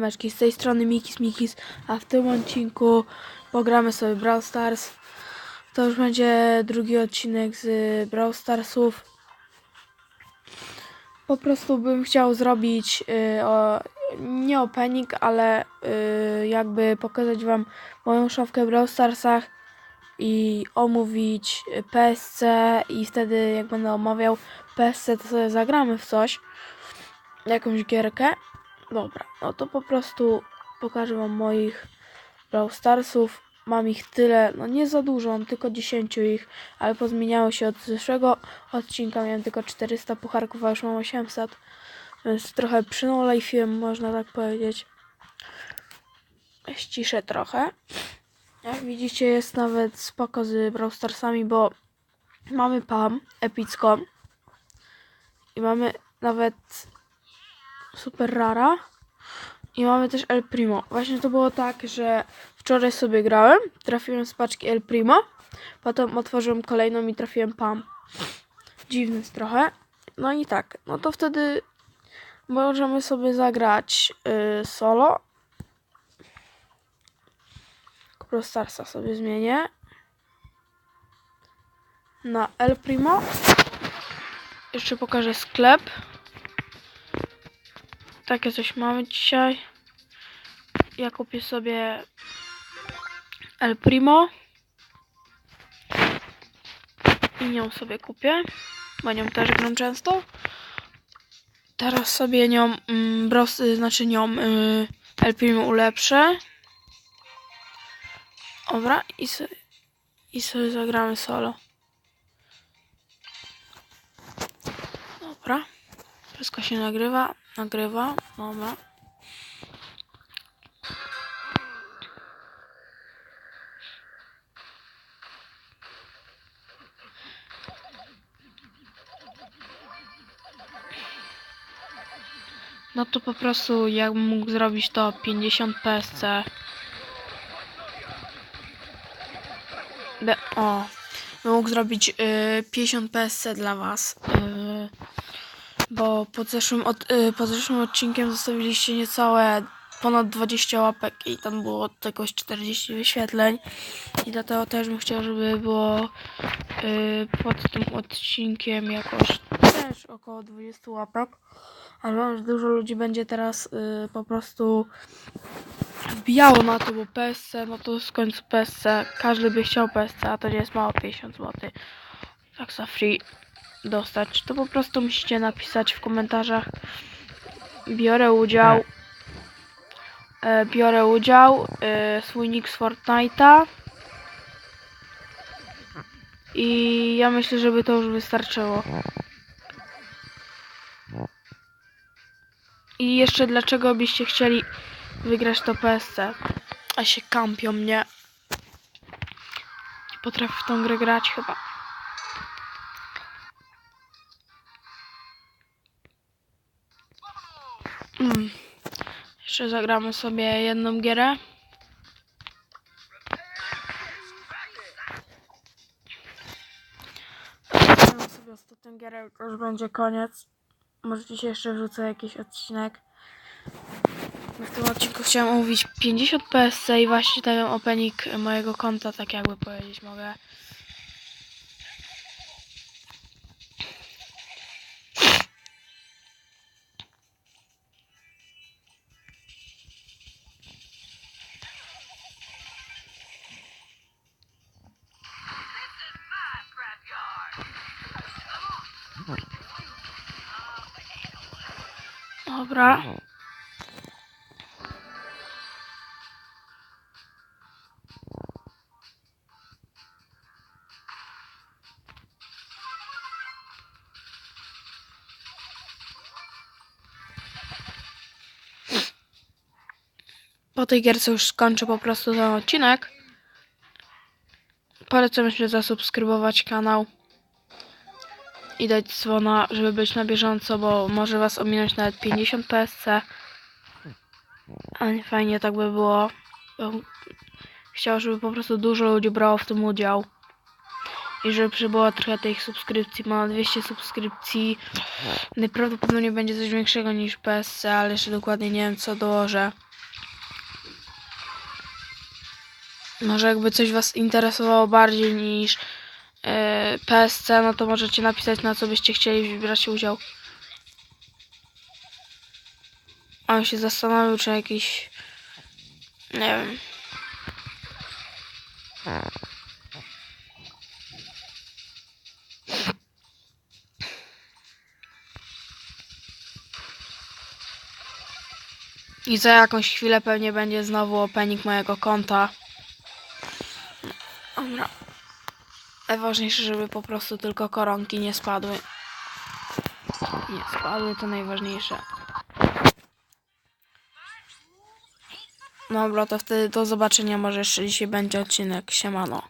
Meczki z tej strony Mikis Mikis, a w tym odcinku pogramy sobie Brawl Stars. To już będzie drugi odcinek z Brawl Starsów. Po prostu bym chciał zrobić y, o, nie opening, ale y, jakby pokazać wam moją szafkę w Brawl Starsach i omówić PSC i wtedy jak będę omawiał PSC to sobie zagramy w coś, jakąś gierkę. Dobra, no to po prostu pokażę wam moich Brawl Starsów. Mam ich tyle, no nie za dużo, mam tylko 10 ich, ale pozmieniało się od zeszłego odcinka. Miałem tylko 400 pucharków, a już mam 800, więc trochę przynolejfiłem, można tak powiedzieć. Ściszę trochę. Jak widzicie, jest nawet spoko z Brawl Starsami, bo mamy Pam epicką i mamy nawet super rara. I mamy też El Primo. Właśnie to było tak, że wczoraj sobie grałem, trafiłem z paczki El Primo, potem otworzyłem kolejną i trafiłem Pam. Dziwny jest trochę. No i tak, no to wtedy możemy sobie zagrać y, solo. Pro Starsa sobie zmienię. Na El Primo. Jeszcze pokażę sklep. Takie coś mamy dzisiaj. Ja kupię sobie El Primo. I nią sobie kupię, bo nią też gram często. Teraz sobie nią, mm, bros, y, znaczy nią y, El Primo ulepszę. Dobra, i, so, i sobie zagramy solo. Dobra. Wszystko się nagrywa. Nagrywa. Dobra. No to po prostu jakbym mógł zrobić to 50 PSC. Be o. Mógł zrobić y, 50 PSC dla was. Y, bo pod zeszłym, od, y, pod zeszłym odcinkiem zostawiliście niecałe ponad 20 łapek i tam było tylko 40 wyświetleń. I dlatego też bym chciał, żeby było y, pod tym odcinkiem jakoś też około 20 łapek, ale dużo ludzi będzie teraz y, po prostu wbijało na to, bo PSC, no to w końcu PSC, każdy by chciał PSC, a to nie jest mało 50 zł. Tak za free dostać, to po prostu musicie napisać w komentarzach biorę udział e, biorę udział e, swój nick z Fortnite'a i ja myślę, żeby to już wystarczyło. I jeszcze dlaczego byście chcieli wygrać to PSC? A się kampią mnie. Nie potrafię w tą grę grać chyba. Mm. Jeszcze zagramy sobie jedną gierę. Zagramy sobie ostatnią gierę już będzie koniec. Może dzisiaj jeszcze wrzucę jakiś odcinek. W tym odcinku chciałam omówić 50 PSC i właśnie ten opening mojego konta, tak jakby powiedzieć mogę. Dobra. Po tej gierce już skończę po prostu ten odcinek. Polecam jeszcze zasubskrybować kanał i dać dzwona, żeby być na bieżąco, bo może was ominąć nawet 50 PSC. A nie fajnie tak by było. Chciał, żeby po prostu dużo ludzi brało w tym udział. I żeby przybyło trochę tych subskrypcji, ma 200 subskrypcji. Najprawdopodobniej będzie coś większego niż PSC, ale jeszcze dokładnie nie wiem co dołożę. Może jakby coś was interesowało bardziej niż PSC, no to możecie napisać na co byście chcieli brać udział. On się zastanowił, czy jakiś. Nie wiem. I za jakąś chwilę pewnie będzie znowu opening mojego konta. Dobra. Najważniejsze, żeby po prostu tylko koronki nie spadły. Nie spadły, to najważniejsze. Dobra, to wtedy do zobaczenia. Może jeszcze dzisiaj będzie odcinek. Siemano.